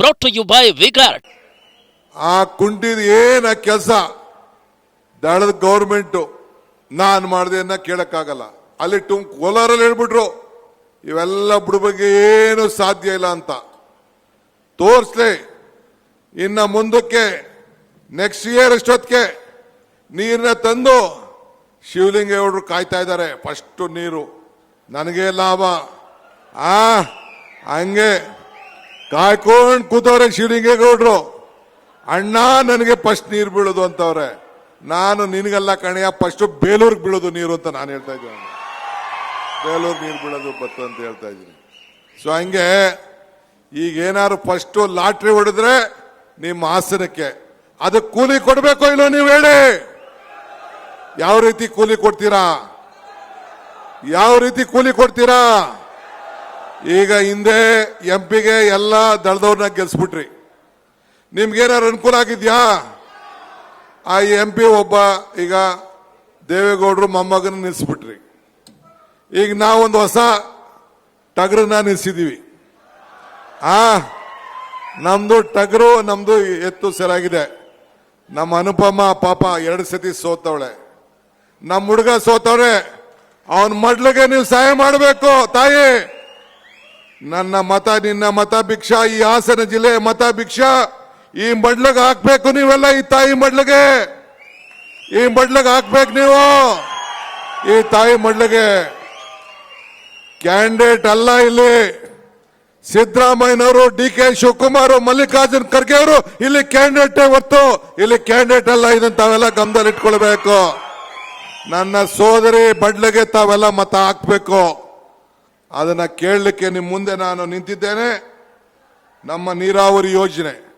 brought to you by V-Guard ಆ ಕುಂಟಿದ ಏನ ಕೆಲಸ? ದಳದ ಗೌರ್ಮೆಂಟು ನಾನು ಮಾಡಿದೆ ಅನ್ನ ಕೇಳಕ್ಕಾಗಲ್ಲ. ಅಲ್ಲಿ ಟುಮ್ ಕೋಲಾರಲ್ಲಿ ಹೇಳ್ಬಿಟ್ರು, ಇವೆಲ್ಲ ಬಗ್ಗೆ ಏನು ಸಾಧ್ಯ ಇಲ್ಲ ಅಂತ. ತೋರಿಸ್ಲಿ, ಇನ್ನ ಮುಂದಕ್ಕೆ ನೆಕ್ಸ್ಟ್ ಇಯರ್ ಇಷ್ಟೊತ್ತಿಗೆ ನೀರನ್ನ ತಂದು ಶಿವಲಿಂಗೇಗೌಡರು ಕಾಯ್ತಾ ಇದ್ದಾರೆ ಫಸ್ಟ್ ನೀರು. ನನಗೆ ಲಾಭ. ಆ, ಹಂಗೆ. ಕಾಯ್ಕೊಂಡು ಕೂತವ್ರೆ ಶಿವಲಿಂಗೇಗೌಡರು. ಅಣ್ಣ ನನಗೆ ಫಸ್ಟ್ ನೀರು ಬೀಳೋದು ಅಂತವ್ರೆ. ನಾನು ನಿನಗೆಲ್ಲ ಕಣೆಯ ಫಸ್ಟ್ ಬೇಲೂರ್ಗೆ ಬೀಳೋದು ನೀರು ಅಂತ ನಾನು ಹೇಳ್ತಾ ಇದ್ದೀನಿ. ಬೇಲೂರು ನೀರು ಬೀಳೋದು ಬತ್ತು ಅಂತ ಹೇಳ್ತಾ ಇದ್ದೀನಿ. ಸೊ ಹಂಗೆ ಈಗ ಏನಾದ್ರು ಫಸ್ಟ್ ಲಾಟ್ರಿ ಹೊಡೆದ್ರೆ ನಿಮ್ಮ ಹಾಸನಕ್ಕೆ ಅದಕ್ಕೆ ಕೂಲಿ ಕೊಡಬೇಕೋ ಇಲ್ಲೋ ನೀವು ಹೇಳಿ. ಯಾವ ರೀತಿ ಕೂಲಿ ಕೊಡ್ತೀರಾ? ಯಾವ ರೀತಿ ಕೂಲಿ ಕೊಡ್ತೀರಾ? ಈಗ ಹಿಂದೆ ಎಂ ಪಿಗೆ ಎಲ್ಲ ದಳದವ್ರನ್ನ ಗೆಲ್ಸ್ಬಿಟ್ರಿ. ನಿಮ್ಗೇನಾರು ಅನುಕೂಲ ಆಗಿದ್ಯಾ? ಆ ಎಂ ಪಿ ಒಬ್ಬ ಈಗ ದೇವೇಗೌಡರು ಮೊಮ್ಮಗನ ನಿಲ್ಲಿಸ್ಬಿಟ್ರಿ ಈಗ ನಾವೊಂದು ಹೊಸ ಟಗರನ್ನ ನಿಲ್ಸಿದೀವಿ. ಆ, ನಮ್ದು ಟಗರು, ನಮ್ದು ಎತ್ತು ಸರಿಯಾಗಿದೆ. ನಮ್ಮ ಅನುಪಮ ಪಾಪ ಎರಡು ಸತಿ ಸೋತವಳೆ. ನಮ್ಮ ಹುಡುಗ ಸೋತವ್ರೆ. ಅವನ ಮಡ್ಲಿಗೆ ನೀವು ಸಹಾಯ ಮಾಡಬೇಕು, ತಾಯಿ. ನನ್ನ ಮತ, ನಿನ್ನ ಮತ ಭಿಕ್ಷಾ, ಈ ಹಾಸನ ಜಿಲ್ಲೆ ಮತ ಭಿಕ್ಷಾ. ಈ ಮಡ್ಲಗ್ ಹಾಕ್ಬೇಕು ನೀವೆಲ್ಲ ಈ ತಾಯಿ ಮಡ್ಲಗೆ. ಈ ಮಡ್ಲಗ್ ಹಾಕ್ಬೇಕು ನೀವು. ಈ ತಾಯಿ ಮಡ್ಲಗೆ. ಕ್ಯಾಂಡಿಡೇಟ್ ಅಲ್ಲ ಇಲ್ಲಿ. ಸಿದ್ದರಾಮಯ್ಯನವರು ಡಿ ಕೆ ಶಿವಕುಮಾರ್, ಮಲ್ಲಿಕಾರ್ಜುನ್ ಖರ್ಗೆ ಅವರು ಇಲ್ಲಿ ಕ್ಯಾಂಡಿಡೇಟ್ ಹೊತ್ತು ಇಲ್ಲಿ ಕ್ಯಾಂಡಿಡೇಟ್ ಅಲ್ಲ ಇದನ್ನು ತಾವೆಲ್ಲ ಗಮನದಲ್ಲಿ ಇಟ್ಕೊಳ್ಬೇಕು ನನ್ನ ಸೋದರಿ ಬಡ್ಲೆಗೆ ತಾವೆಲ್ಲ ಮತ ಹಾಕ್ಬೇಕು. ಅದನ್ನ ಕೇಳಲಿಕ್ಕೆ ನಿಮ್ಮ ಮುಂದೆ ನಾನು ನಿಂತಿದ್ದೇನೆ. ನಮ್ಮ ನೀರಾವರಿ ಯೋಜನೆ.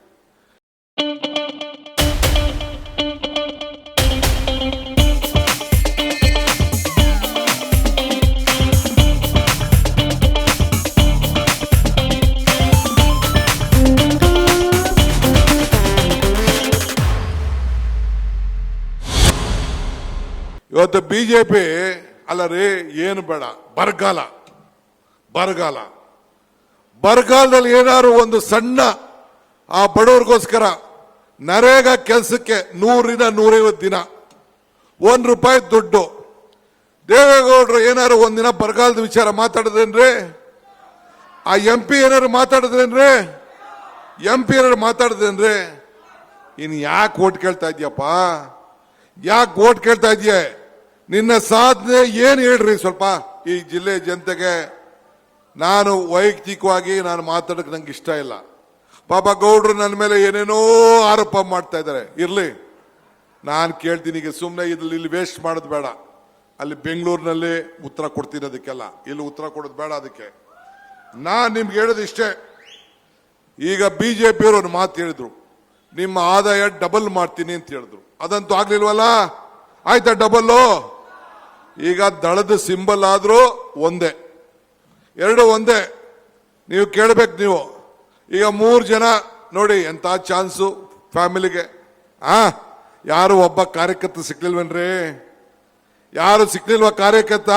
ಇವತ್ತು ಬಿಜೆಪಿ, ಅಲ್ಲ ರೀ, ಏನು ಬೇಡ, ಬರಗಾಲ. ಬರಗಾಲ. ಬರಗಾಲದಲ್ಲಿ ಏನಾದ್ರು ಒಂದು ಸಣ್ಣ ಆ ಬಡವರಿಗೋಸ್ಕರ ನರೇಗಾ ಕೆಲಸಕ್ಕೆ ನೂರಿನ ನೂರೈವತ್ತು ದಿನ, ಒಂದು ರೂಪಾಯಿ ದುಡ್ಡು. ದೇವೇಗೌಡರು ಏನಾದ್ರು ಒಂದಿನ ಬರಗಾಲದ ವಿಚಾರ ಮಾತಾಡಿದ್ರೇನ್ರಿ? ಆ ಎಂ ಪಿ ಏನಾದ್ರು ಮಾತಾಡಿದ್ರೇನ್ರಿ? ಎಂ ಪಿ ಏನಾದ್ರು ಮಾತಾಡಿದ್ರೇನ್ರಿ? ಇನ್ ಯಾಕೆ ಓಟ್ ಕೇಳ್ತಾ ಇದೆಯಪ್ಪ? ಯಾಕೆ ಓಟ್ ಕೇಳ್ತಾ ಇದೆಯೇ? ನಿನ್ನ ಸಾಧನೆ ಏನು ಹೇಳ್ರಿ ಸ್ವಲ್ಪ ಈ ಜಿಲ್ಲೆ ಜನತೆಗೆ? ನಾನು ವೈಯಕ್ತಿಕವಾಗಿ ನಾನು ಮಾತಾಡಕ್ ನಂಗೆ ಇಷ್ಟ ಇಲ್ಲ. ಪಾಪ ಗೌಡ್ರು ನನ್ನ ಮೇಲೆ ಏನೇನೋ ಆರೋಪ ಮಾಡ್ತಾ ಇದ್ದಾರೆ ಇರ್ಲಿ. ನಾನು ಕೇಳ್ತೀನಿ ಈಗ ಸುಮ್ಮನೆ ಇದ್ರಲ್ಲಿ ಇಲ್ಲಿ ವೇಸ್ಟ್ ಮಾಡೋದು ಬೇಡ. ಅಲ್ಲಿ ಬೆಂಗಳೂರಿನಲ್ಲಿ ಉತ್ತರ ಕೊಡ್ತೀನಿ ಅದಕ್ಕೆಲ್ಲ. ಇಲ್ಲಿ ಉತ್ತರ ಕೊಡೋದು ಬೇಡ ಅದಕ್ಕೆ. ನಾನು ನಿಮ್ಗೆ ಹೇಳೋದು ಇಷ್ಟೇ. ಈಗ ಬಿ ಜೆ ಬಿಜೆಪಿಯವರು ಒಂದು ಮಾತು ಹೇಳಿದ್ರು. ನಿಮ್ಮ ಆದಾಯ ಡಬಲ್ ಮಾಡ್ತೀನಿ ಅಂತ ಹೇಳಿದ್ರು. ಅದಂತೂ ಆಗ್ಲಿಲ್ವಲ್ಲ? ಆಯ್ತಾ ಡಬಲ್ಲು ಈಗ ದಳದ ಸಿಂಬಲ್ ಆದ್ರೂ ಒಂದೇ. ಎರಡು ಒಂದೇ. ನೀವು ಕೇಳಬೇಕು ನೀವು. ಈಗ ಮೂರು ಜನ ನೋಡಿ, ಎಂತ ಚಾನ್ಸು ಫ್ಯಾಮಿಲಿಗೆ. ಆ, ಯಾರು ಒಬ್ಬ ಕಾರ್ಯಕರ್ತ ಸಿಕ್ಲಿಲ್ವೇನ್ರಿ? ಯಾರು ಸಿಕ್ಲಿಲ್ವ ಕಾರ್ಯಕರ್ತ?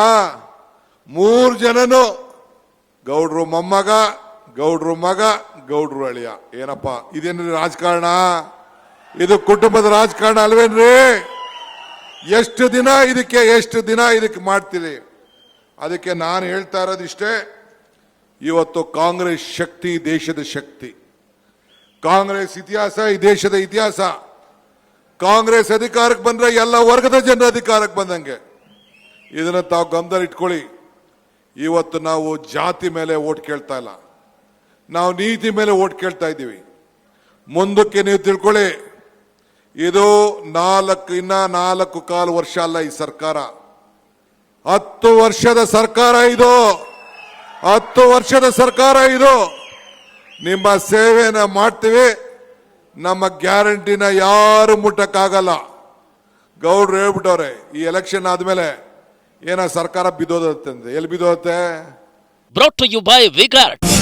ಮೂರು ಜನನು. ಗೌಡ್ರು ಮೊಮ್ಮಗ, ಗೌಡ್ರು ಮಗ, ಗೌಡ್ರು ಅಳಿಯ. ಏನಪ್ಪ, ಇದೇನ್ರಿ ರಾಜಕಾರಣ? ಇದು ಕುಟುಂಬದ ರಾಜಕಾರಣ ಅಲ್ವೇನ್ರಿ? ಎಷ್ಟು ದಿನ ಇದಕ್ಕೆ, ಎಷ್ಟು ದಿನ ಇದಕ್ಕೆ ಮಾಡ್ತೀರಿ? ಅದಕ್ಕೆ ನಾನು ಹೇಳ್ತಾ ಇರೋದಿಷ್ಟೇ ಇವತ್ತು ಕಾಂಗ್ರೆಸ್ ಶಕ್ತಿ ದೇಶದ ಶಕ್ತಿ. ಕಾಂಗ್ರೆಸ್ ಇತಿಹಾಸ ಈ ದೇಶದ ಇತಿಹಾಸ. ಕಾಂಗ್ರೆಸ್ ಅಧಿಕಾರಕ್ಕೆ ಬಂದ್ರೆ ಎಲ್ಲ ವರ್ಗದ ಜನರ ಅಧಿಕಾರಕ್ಕೆ ಬಂದಂಗೆ. ಇದನ್ನ ತಾವು ಗಮನದಲ್ಲಿ ಇಟ್ಕೊಳ್ಳಿ. ಇವತ್ತು ನಾವು ಜಾತಿ ಮೇಲೆ ಓಟ್ ಕೇಳ್ತಾ ಇಲ್ಲ. ನಾವು ನೀತಿ ಮೇಲೆ ಓಟ್ ಕೇಳ್ತಾ ಇದ್ದೀವಿ. ಮುಂದಕ್ಕೆ ನೀವು ತಿಳ್ಕೊಳ್ಳಿ. ಇದು ನಾಲ್ಕು, ಇನ್ನ ನಾಲ್ಕು ಕಾಲು ವರ್ಷ ಅಲ್ಲ ಈ ಸರ್ಕಾರ. ಹತ್ತು ವರ್ಷದ ಸರ್ಕಾರ ಇದು. ಹತ್ತು ವರ್ಷದ ಸರ್ಕಾರ ಇದು. ನಿಮ್ಮ ಸೇವೆಯನ್ನು ಮಾಡ್ತೀವಿ. ನಮ್ಮ ಗ್ಯಾರಂಟಿನ ಯಾರು ಮುಟ್ಟಕ್ಕಾಗಲ್ಲ. ಗೌಡ್ರು ಹೇಳ್ಬಿಟ್ಟವ್ರೆ, ಈ ಎಲೆಕ್ಷನ್ ಆದ್ಮೇಲೆ ಏನ ಸರ್ಕಾರ ಬಿದ್ದೋದತ್ತೆ ಎಲ್ಲಿ ಬಿದ್ದೋದತ್ತೆ ಬ್ರೋಟ್ ಯು ಬೈ Vigart.